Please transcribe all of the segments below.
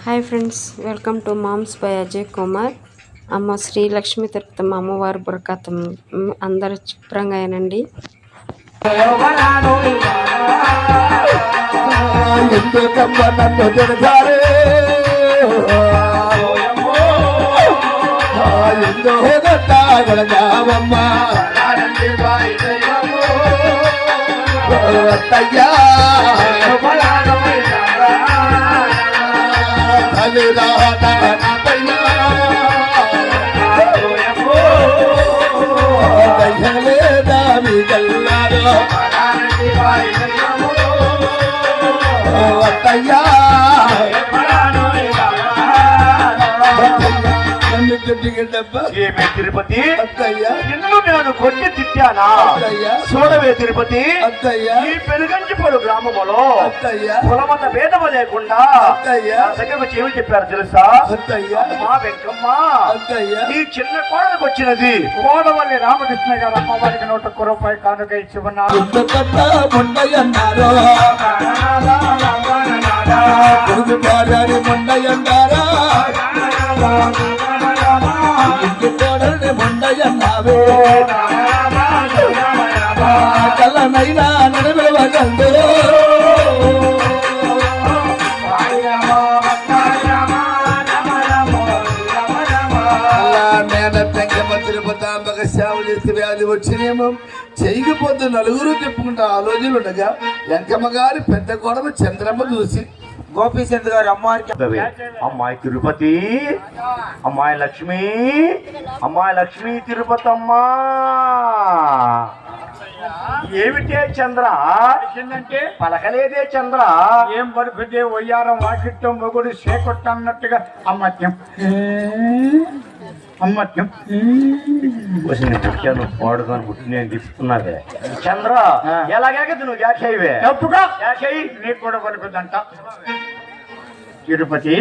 Hi friends welcome to moms by Ajay Kumar అమ్మ శ్రీ లక్ష్మి తిరుపతమ్మ అమ్మవారి బురకతం అందరు శుభ్రంగా అయినండి అత్తయ్యా దయ్యలేదామి కల్లారో అత్తయ్యా తిరుపతి. అత్తయ్యా. నిన్ను నేను కొట్టి తిట్టానా? అత్తయ్యా. చూడవే తిరుపతి ఈ పెనుగంచిపడు గ్రామములో అత్తయ్యా. కులమత భేదము లేకుండా దగ్గరకు ఏమి చెప్పారు తెలుసా? మా వెంకమ్మ నీ చిన్న కోడలకు వచ్చినది. కోడవల్లి రామకృష్ణ గారు అమ్మవారికి నూట ఒక్క రూపాయి కానుక ఇచ్చి ఉన్నారు. వచ్చినేమో చేయకపోతే నలుగురు చెప్పుకుంటా ఆలోచనలు ఉండగా వెంకమ్మ గారి పెద్ద కోడలు చంద్రమ్మ చూసి గోపీచంద్ గారు అమ్మవారికి అమ్మాయి తిరుపతి అమ్మాయి లక్ష్మి అమ్మాయి లక్ష్మి తిరుపతమ్మా ఏమిటే చంద్ర? ఏంటంటే పలకలేదే చంద్ర? ఏం పలుకుతే వయ్యారం వాకిట్లో మొగుడు చేకొట్టన్నట్టుగా అమ్మత్యం పుట్టాను పాడుకొని పుట్టి నేను తిప్పుతున్నదే చంద్ర ఎలాగేగదు నువ్వు యాక్షయివే తప్పుగా యాక్షయి నీకు కూడా పలుకుదంట తిరుపతి.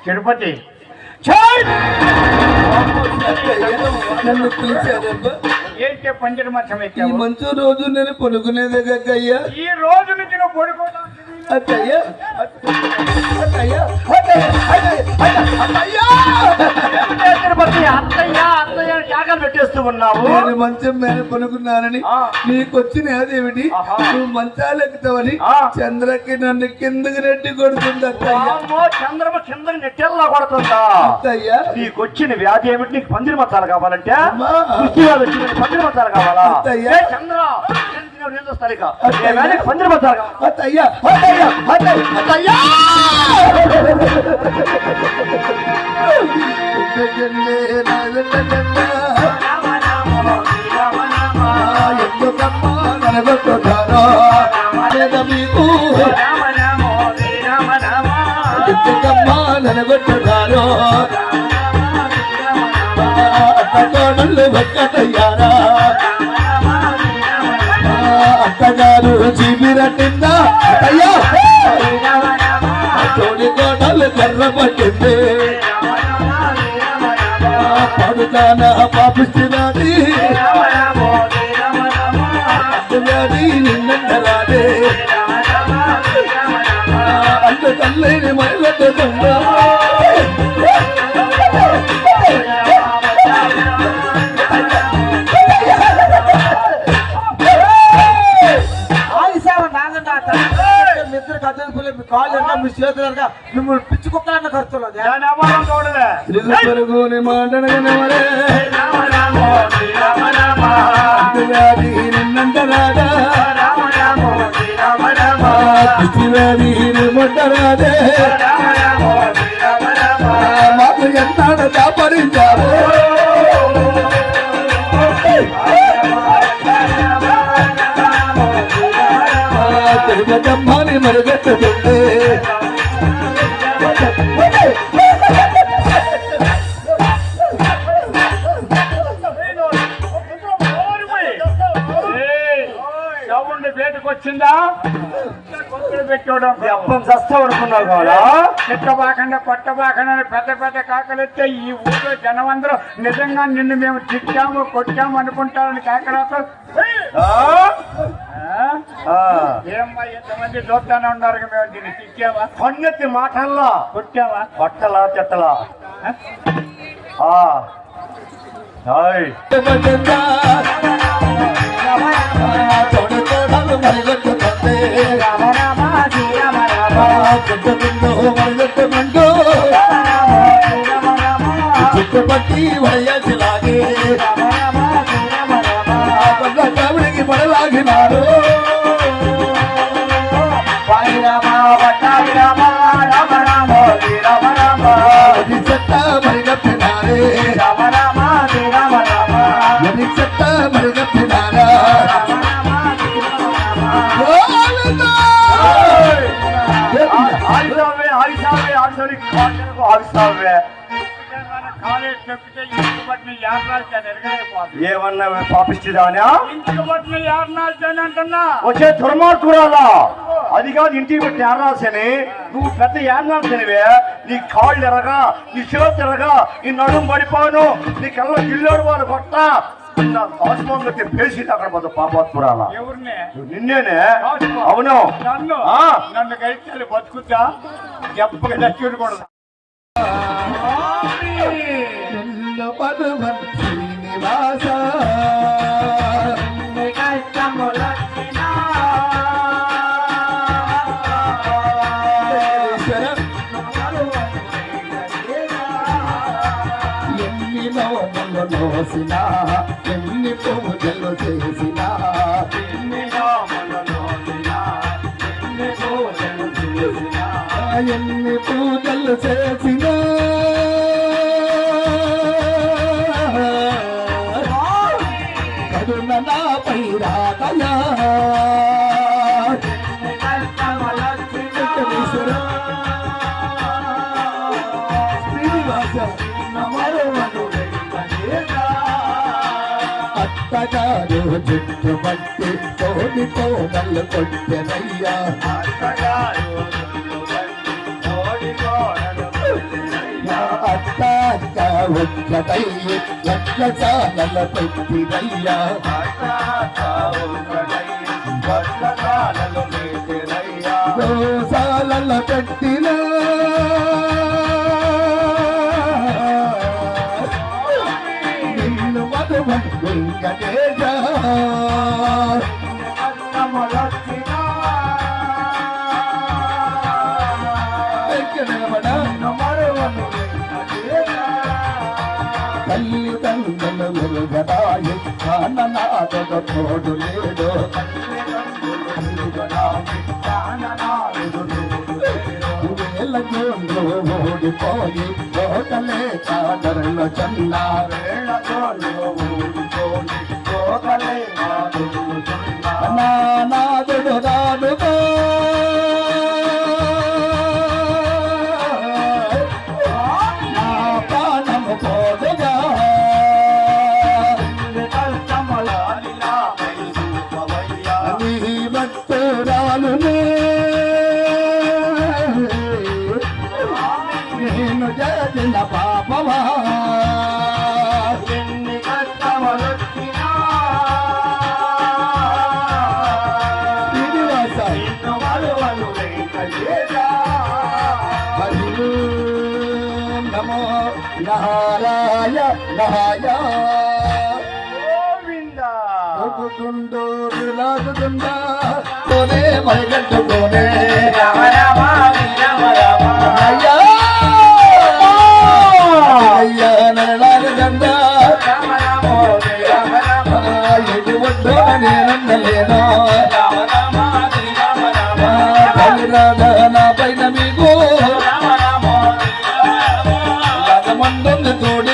తిరుపతి. ఏంటి పంచర మచ్చం ఈ మంచు రోజు నేను పనుకునేదే కక్కయ్యా ఈ రోజు నుంచి నువ్వు పడుకోవడం అత్తయ్యా అత్తయ్యా అత్తయ్యా ఏమిటే తిరుపతి అత్తయ్య అత్తయ్య శాఖలు పెట్టేస్తూ ఉన్నావు. నేను మంచం మీద పనుకున్నానని ఆ. నీకొచ్చిన అదేమిటి ఆహా. నువ్వు మంచాలెక్కుతావని ఆ. చంద్రకి నన్ను కిందకి రెడ్డి కొడుతుంది అత్తయ్య. చంద్రమ కింద నెట్టెల్లా కొడుతుందా? అత్తయ్య. నీకొచ్చిన వ్యాధి ఏమిటి? నీకు పందిరి మతాలు కావాలంటే? నీకు పందిరి మతాలు కావాలా? చంద్ర నేను తినే నీళ్ళు వస్తాను ఇక. కర్ర పట్టింది పాపిస్తున్నది కాళ్ళు ఎంత మీ చేతులు ఎంత మిమ్మల్ని పిచ్చి కుక్కలన్న దాని అవ్వాలని చూడలే. తిరుగు పరుగుని మాటనగనవరే అత్తగారి అనుకున్నావు కావాలా? తిట్టబాకండా కొట్టబాకండా పెద్ద పెద్ద కాకలెత్తే ఈ ఊళ్ళో జనం అందరూ నిజంగా నిన్ను మేము తిట్టాము కొట్టాము అనుకుంటారని కాకరాతో? ఆ? ఆ? ఆ, ఏమ్మా ఎంతమంది చూస్తానే ఉన్నారు మేము దీన్ని తిట్టావా? కన్నెత్తి మాటల్లా. కొట్టావా? బట్టలా చెట్టలా ఆ. பட்டி வயசிலாகி தமிழுக்கு படலாகினாரோ பைரமா வட்டாபிராமா ராம ఇంటికి పట్టిన ఎరగలేకపోతుంది ఏమన్నా పాపిస్తుందానా ఇంటికి పట్టిన యాత్రాలు అంటున్నా. వచ్చే దుర్మార్గురాలా? అది కాదు ఇంటికి పెట్టి ఏర్రాల్సని నువ్వు పెద్ద ఏర్నాల్సనివే నీ కాళ్ళు ఎరగా నీ చేతి ఎరగా నీ నడుము పడిపోను. నీ కళ్ళ గిల్లోడు వాళ్ళు కొట్ట నా దాసమంగా పేసి అక్కడ పోతా పాపాత్మురాలా. ఎవరిని? నిన్నేనే? అవును. నన్ను. నన్ను గైతే బతుకుతా ఎప్పగా దక్కికూడదు నిన్ను పదువన్ శ్రీనివాస. ఎన్ని లోములు నోసినా ఎన్ని పూజలు చేసినా. ఎన్ని పూజలు చేసినా అత్తగారు జుట్టు బట్టి తోడితో నల్లు కొట్టెనయ్యా. అక్క ఒక్కటై ఎట్ల చాలల పెట్టినయ్యా దోసాలల పెట్టినా తల్లి తల్లిదండ్రులు మెరుగదాయి కాననాథుడు తోడు లేడు వేల జోన్లు ఓడిపోయి లోకలే కాదరలు చంద వేళ జోన్లు ఓడిపోయి లోకలే కాదరలు చన్నా ఓం నమో నారాయ నాయ లాగుతుండో లాగుతుండా కోనే మరగట్టుకోనే అయ్యా నా